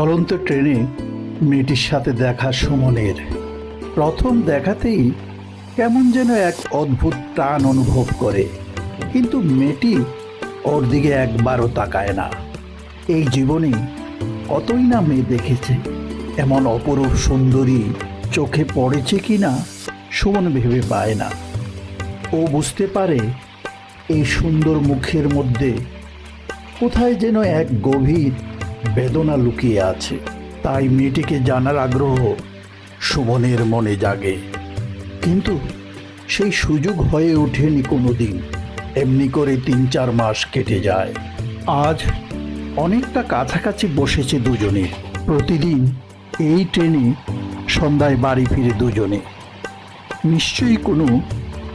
চলন্ত ট্রেনে মেয়েটির সাথে দেখা সুমনের। প্রথম দেখাতেই কেমন যেন এক অদ্ভুত টান অনুভব করে, কিন্তু মেয়েটি ওর দিকে একবারও তাকায় না। এই জীবনে কতই না মেয়ে দেখেছে, এমন অপরূপ সুন্দরী চোখে পড়েছে কি না সুমন ভেবে পায় না। ও বুঝতে পারে এই সুন্দর মুখের মধ্যে কোথায় যেন এক গভীর বেদনা লুকিয়ে আছে। তাই মেয়েটিকে জানার আগ্রহ সুমনের মনে জাগে। কিন্তু সেই সুযোগ হয়ে ওঠেনি কোনো দিন এমনি করে তিন চার মাস কেটে যায়। আজ অনেকটা কাছাকাছি বসেছে দুজনে। প্রতিদিন এই ট্রেনে সন্ধ্যায় বাড়ি ফিরে দুজনে। নিশ্চয়ই কোনো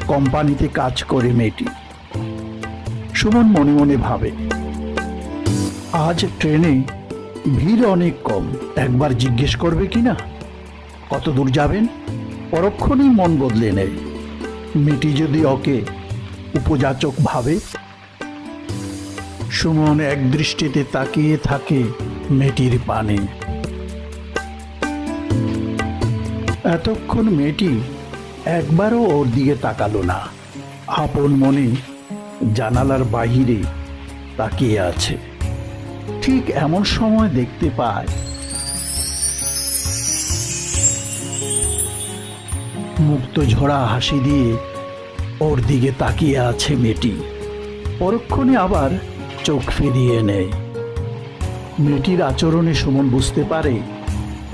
কোম্পানিতে কাজ করে মেয়েটি। সুমন মনে মনে ভাবে আজ ট্রেনে ভিড় অনেক কম। একবার জিজ্ঞেস করবে কি না? কত দূর যাবেন? পরক্ষণেই মন বদলে নেয়। মেয়েটি যদি ওকে উপযাচক ভাবে, সুমন এক দৃষ্টিতে তাকিয়ে থাকে মেয়েটির পানে। এতক্ষণ মেয়েটি একবারও ওর দিকে তাকালো না। আপন মনে জানালার বাহিরে তাকিয়ে আছে। ঠিক এমন সময় দেখতে পায়। মুক্ত ঝরা হাসি দিয়ে ওর দিকে তাকিয়ে আছে মেয়েটি। পরক্ষণে আবার চোখ ফিরিয়ে নেয়। মেয়েটির আচরণে সুমন বুঝতে পারে,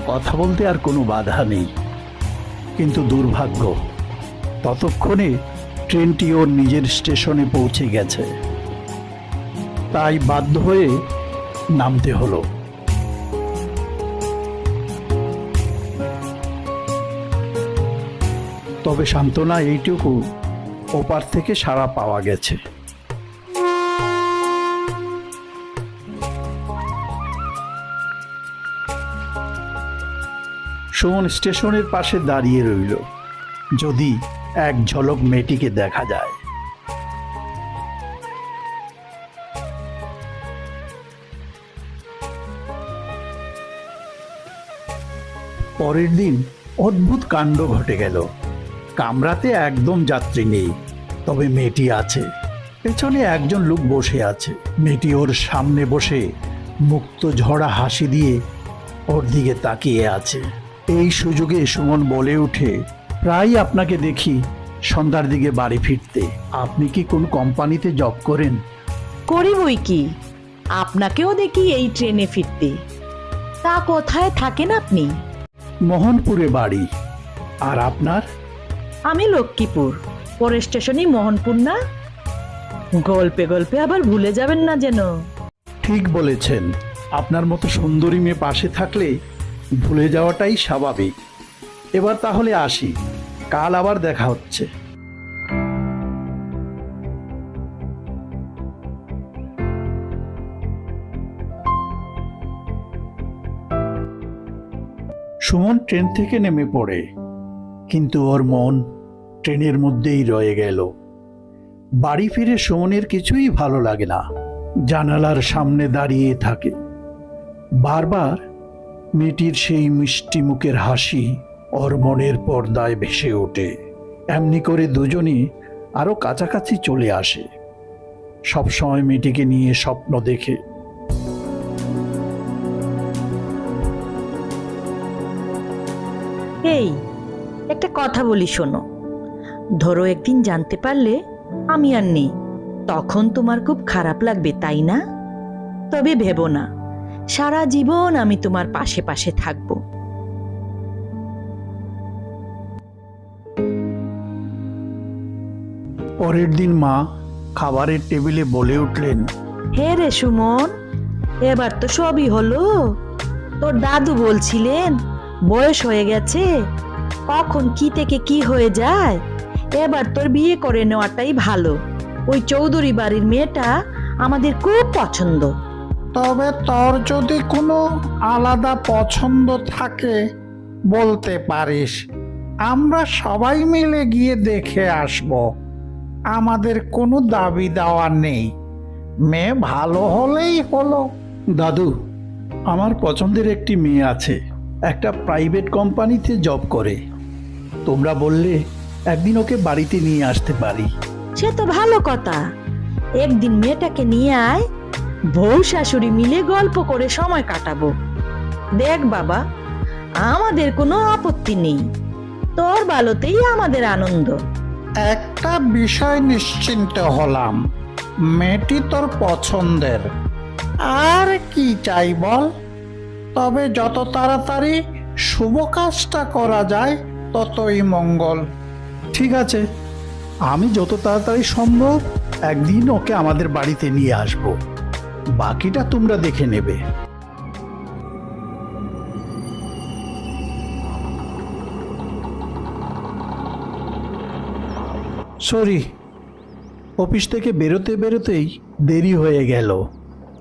কথা বলতে আর কোনো বাধা নেই। কিন্তু দুর্ভাগ্য, ততক্ষণে ট্রেনটি ওর নিজের স্টেশনে পৌঁছে গেছে। তাই বাধ্য হয়ে নামতে হলো। তবে সান্ত্বনা এইটুকু, ওপার থেকে সাড়া পাওয়া গেছে। সুমন স্টেশনের পাশে দাঁড়িয়ে রইল। যদি এক ঝলক মেয়েটিকে দেখা যায়। পরের দিন অদ্ভুত কাণ্ড ঘটে গেল। কামরাতে একদম যাত্রী নেই, তবে মেয়েটি আছে। পেছনে একজন লোক বসে আছে। মেয়েটি ওর সামনে বসে মুক্ত ঝরা হাসি দিয়ে ওর দিকে তাকিয়ে আছে। এই সুযোগে সুমন বলে উঠে প্রায় আপনাকে দেখি সন্ধ্যার দিকে বাড়ি ফিরতে। আপনি কি কোন কোম্পানিতে জব করেন? করি বই কি? আপনাকেও দেখি এই ট্রেনে ফিরতে। তা কোথায় থাকেন আপনি? মোহনপুরে বাড়ি। আর আপনার? আমি লক্ষ্মীপুর। পরের স্টেশনই মোহনপুর না? গল্পে গল্পে আবার ভুলে যাবেন না যেন। ঠিক বলেছেন। আপনার মতো সুন্দরী মেয়ে পাশে থাকলে ভুলে যাওয়াটাই স্বাভাবিক। এবার তাহলে আসি। কাল আবার দেখা হচ্ছে। সুমন ট্রেন থেকে নেমে পড়ে। কিন্তু ওর মন ট্রেনের মধ্যেই রয়ে গেল। বাড়ি ফিরে সুমনের কিছুই ভালো লাগে না। জানালার সামনে দাঁড়িয়ে থাকে। বারবার মেয়েটির সেই মিষ্টি মুখের হাসি ওর মনের পর্দায় ভেসে ওঠে। এমনি করে দুজনই আরও কাছাকাছি চলে আসে। সবসময় মেয়েটিকে নিয়ে স্বপ্ন দেখে। এই একটা কথা বলি শোনো। ধরো একদিন জানতে পারলে আমি আর নেই তখন তোমার খুব খারাপ লাগবে তাই না? তবে ভেবো না সারা জীবন আমি তোমার পাশে পাশে থাকব। পরের দিন মা খাবারের টেবিলে বলে উঠলেন হে রে সুমন এবার তো সবই হলো। তোর দাদু বলছিলেন বয়স হয়ে গেছে? কখন কি থেকে কি হয়ে যায়? এবার তোর বিয়ে করে নেওয়াটাই ভালো। ওই চৌধুরী বাড়ির মেয়েটা আমাদের খুব পছন্দ। তবে তোর যদি কোনো আলাদা পছন্দ থাকে বলতে পারিস। আমরা সবাই মিলে গিয়ে দেখে আসব। আমাদের কোনো দাবি দেওয়া নেই। মেয়ে ভালো হলেই হলো। দাদু আমার পছন্দের একটি মেয়ে আছে। একটা প্রাইভেট কোম্পানিতে জব করে। তোমরা বললে একদিন ওকে বাড়িতে নিয়ে আসতে পারি। সে তো ভালো কথা। একদিন মেয়েটাকে নিয়ে আয় বউ শাশুড়ি মিলে গল্প করে সময় কাটাবো। দেখ বাবা আমাদের কোনো আপত্তি নেই। তোর ভালোতেই আমাদের আনন্দ। একটা বিষয় নিশ্চিন্ত হলাম। মেয়েটি তোর পছন্দের। আর কি চাই বল? তবে যত তাড়াতাড়ি শুভ কাজটা করা যায়, ততই মঙ্গল। ঠিক আছে, আমি যত তাড়াতাড়ি সম্ভব একদিন ওকে আমাদের বাড়িতে নিয়ে আসব। বাকিটা তোমরা দেখে নেবে। সরি, অফিস থেকে বেরোতে বেরোতেই দেরি হয়ে গেল।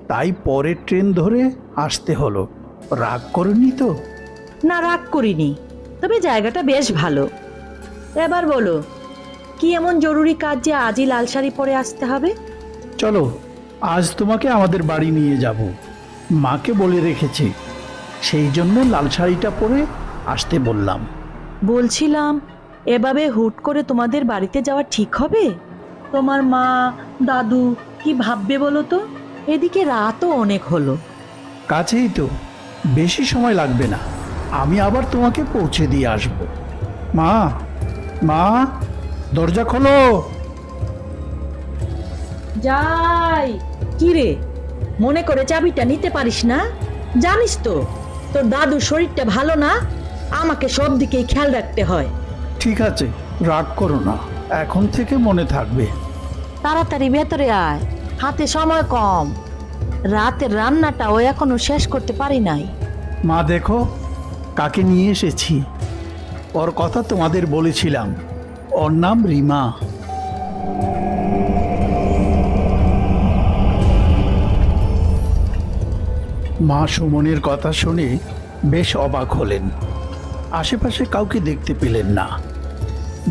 তাই পরের ট্রেন ধরে আসতে হলো। রাগ করনি তো? না রাগ করিনি। তবে জায়গাটা বেশ ভালো। এবার বলো কি এমন জরুরি কাজ যে আজই লাল শাড়ি পরে আসতে হবে? চলো আজ তোমাকে আমাদের বাড়ি নিয়ে যাব। মাকে বলে রেখেছি। সেই জন্য লাল শাড়িটা পরে আসতে বললাম। বলছিলাম এভাবে হুট করে তোমাদের বাড়িতে যাওয়া ঠিক হবে? তোমার মা দাদু কি ভাববে বলো তো? এদিকে রাতও অনেক হলো। কাছেই তো। বেশি সময় লাগবে না। আমি আবার তোমাকে পৌঁছে দিয়ে আসব। মা মা দরজা খোলো। যাই। কি রে মনে করে চাবিটা নিতে পারিস না? জানিস তো তোর দাদুর শরীরটা ভালো না? আমাকে সব দিকেই খেয়াল রাখতে হয়। ঠিক আছে রাগ করো না। এখন থেকে মনে থাকবে। তাড়াতাড়ি ভেতরে আয়। হাতে সময় কম। রাতের রান্নাটাও এখনও শেষ করতে পারি নাই। মা দেখো, কাকে নিয়ে এসেছি। ওর কথা তোমাদের বলেছিলাম। ওর নাম রিমা। মা সুমনের কথা শুনে বেশ অবাক হলেন। আশেপাশে কাউকে দেখতে পেলেন না।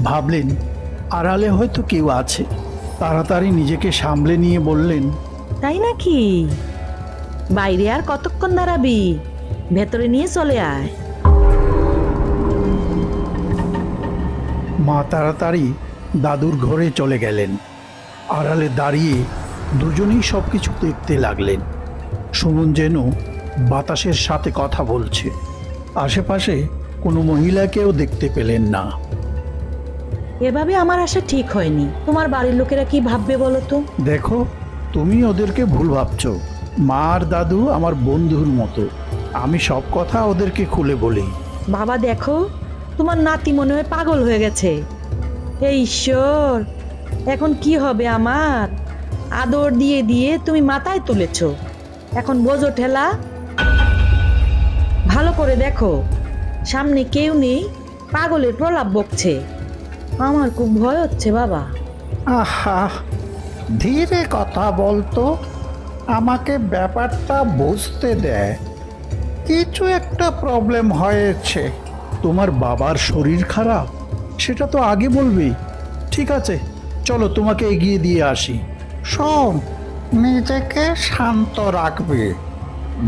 ভাবলেন, আড়ালে হয়তো কেউ আছে। তাড়াতাড়ি নিজেকে সামলে নিয়ে বললেন তাই নাকি? বাইরে আর কতক্ষণ দাঁড়াবি? ভেতরে নিয়ে চলে আয়। মা তাড়াতাড়ি দাদুর ঘরে চলে গেলেন। আড়ালে দাঁড়িয়ে দুজনেই সব কিছু দেখতে লাগলেন। সুমন যেন বাতাসের সাথে কথা বলছে। আশেপাশে কোনো মহিলাকেও দেখতে পেলেন না। এভাবে আমার আশা ঠিক হয়নি। তোমার বাড়ির লোকেরা কি ভাববে বলো তো? দেখো তুমি ওদেরকে ভুল ভাবছ। মা আর দাদু আমার বন্ধুর মতো। আমি সব কথা ওদেরকে খুলে বলি। বাবা দেখো তোমার নাতি মনে হয় পাগল হয়ে গেছে। হে ঈশ্বর এখন কি হবে আমার? আদর দিয়ে দিয়ে তুমি মাথায় তুলেছ। এখন বোঝো ঠেলা। ভালো করে দেখো সামনে কেউ নেই পাগলের প্রলাপ বকছে। আমার খুব ভয় হচ্ছে বাবা। আহা ধীরে কথা বলতো, আমাকে ব্যাপারটা বুঝতে দেয়। কিছু একটা প্রবলেম হয়েছে। তোমার বাবার শরীর খারাপ? সেটা তো আগে বলবি। ঠিক আছে, চলো তোমাকে এগিয়ে দিয়ে আসি। শোন, নিজেকে শান্ত রাখবি।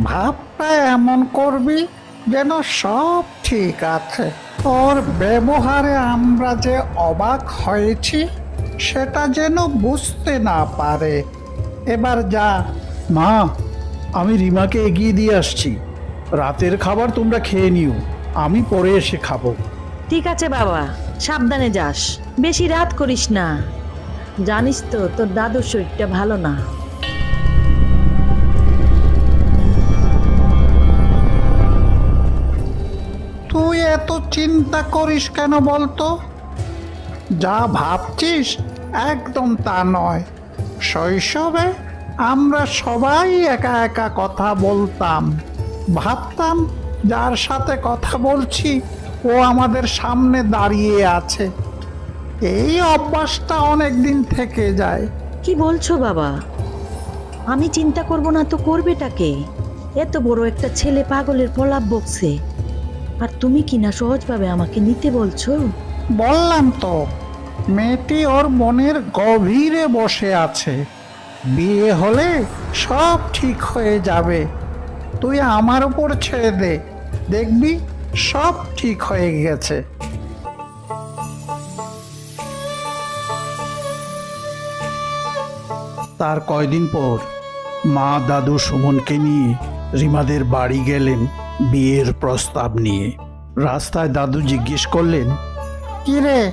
ভাবটা এমন করবি যেন সব ঠিক আছে। ওর ব্যবহারে আমরা যে অবাক হয়েছি সেটা যেন বুঝতে না পারে। এবার যা। মা আমি রিমাকে এগিয়ে দিয়ে আসছি। রাতের খাবার তোমরা খেয়ে নিও। আমি পরে এসে খাব। ঠিক আছে বাবা সাবধানে যাস। বেশি রাত করিস না। জানিস তো তোর দাদুর শরীরটা ভালো না। তুই এত চিন্তা করিস কেন বলতো? যা ভাবছিস একদম তা নয়। শৈশবে আমরা সবাই একা একা কথা বলতাম। ভাবতাম যার সাথে কথা বলছি ও আমাদের সামনে দাঁড়িয়ে আছে। এই অভ্যাসটা অনেক দিন থেকে যায়। কি বলছো বাবা? আমি চিন্তা করব না তো করবেটাকে। এত বড় একটা ছেলে পাগলের প্রলাপ বকছে। আর তুমি কি না সহজভাবে আমাকে নিতে বলছো? বললাম তো মেয়েটি ওর মনের গভীরে বসে আছে। বিয়ে হলে সব ঠিক হয়ে যাবে। তুই আমার উপর ছেড়ে দে। দেখবি সব ঠিক হয়ে গেছে। তার কয়দিন পর মা দাদু সুমনকে নিয়ে রিমাদের বাড়ি গেলেন বিয়ের প্রস্তাব নিয়ে। রাস্তায় দাদু জিজ্ঞেস করলেন কি রে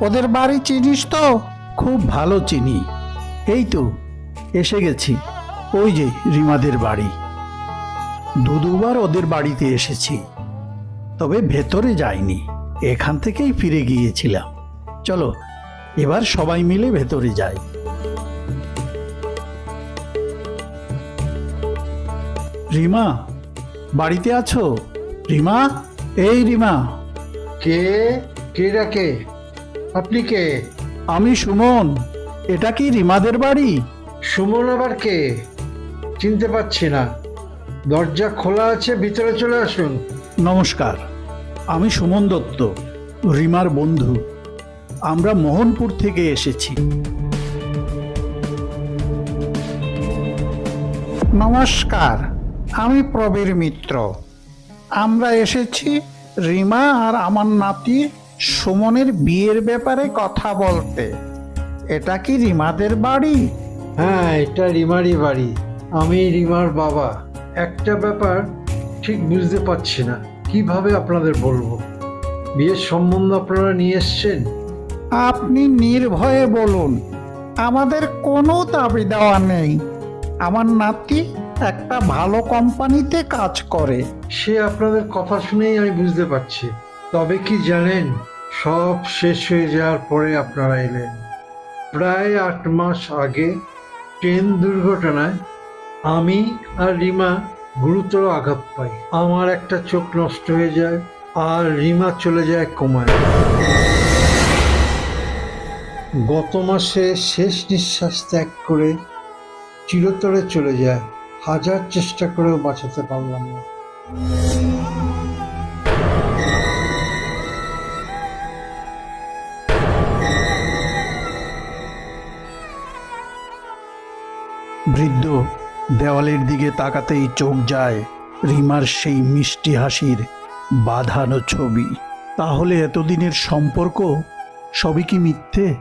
ওদের বাড়ি চিনিস তো? খুব ভালো চিনি। এই তো এসে গেছি। ওই যে রিমাদের বাড়ি। দু দুবার ওদের বাড়িতে এসেছি। তবে ভেতরে যাইনি এখান থেকেই ফিরে গিয়েছিলাম। চলো এবার সবাই মিলে ভেতরে যাই। রিমা বাড়িতে আছো? রিমা? এই রিমা। কে? কে ডাকে আপনি কে? আমি সুমন। এটা কি রিমাদের বাড়ি? সুমন আবার কে? চিনতে পারছি না। দরজা খোলা আছে ভিতরে চলে আসুন। নমস্কার আমি সুমন দত্ত রিমার বন্ধু। আমরা মোহনপুর থেকে এসেছি। নমস্কার আমি প্রবীর মিত্র। আমরা এসেছি রিমা আর আমার নাতি সুমনের বিয়ের ব্যাপারে কথা বলতে। এটা কি রিমাদের বাড়ি? হ্যাঁ এটা রিমারই বাড়ি। আমি রিমার বাবা। একটা ব্যাপার ঠিক বুঝতে পারছি না। কীভাবে আপনাদের বলব? বিয়ের সম্বন্ধ আপনারা নিয়ে এসছেন? আপনি নির্ভয়ে বলুন আমাদের কোনো দাবি দেওয়া নেই। আমার নাতি একটা ভালো কোম্পানিতে কাজ করে। সে আপনাদের কথা শুনেই আমি বুঝতে পারছি। তবে কি জানেন, সব শেষ হয়ে যাওয়ার পরে আপনারা এলেন। প্রায় আট মাস আগে ট্রেন দুর্ঘটনায় আমি আর রিমা গুরুতর আঘাত পাই। আমার একটা চোখ নষ্ট হয়ে যায় আর রিমা চলে যায় কোমায় গত মাসে শেষ নিঃশ্বাস ত্যাগ করে চিরতরে চলে যায়। হাজার চেষ্টা করেও বাঁচাতে পারলাম না। বৃদ্ধ দেওয়ালের দিকে তাকাতেই চোখ যায় রিমার সেই মিষ্টি হাসির বাঁধানো ছবি। তাহলে এতদিনের সম্পর্ক সবই কি মিথ্যে?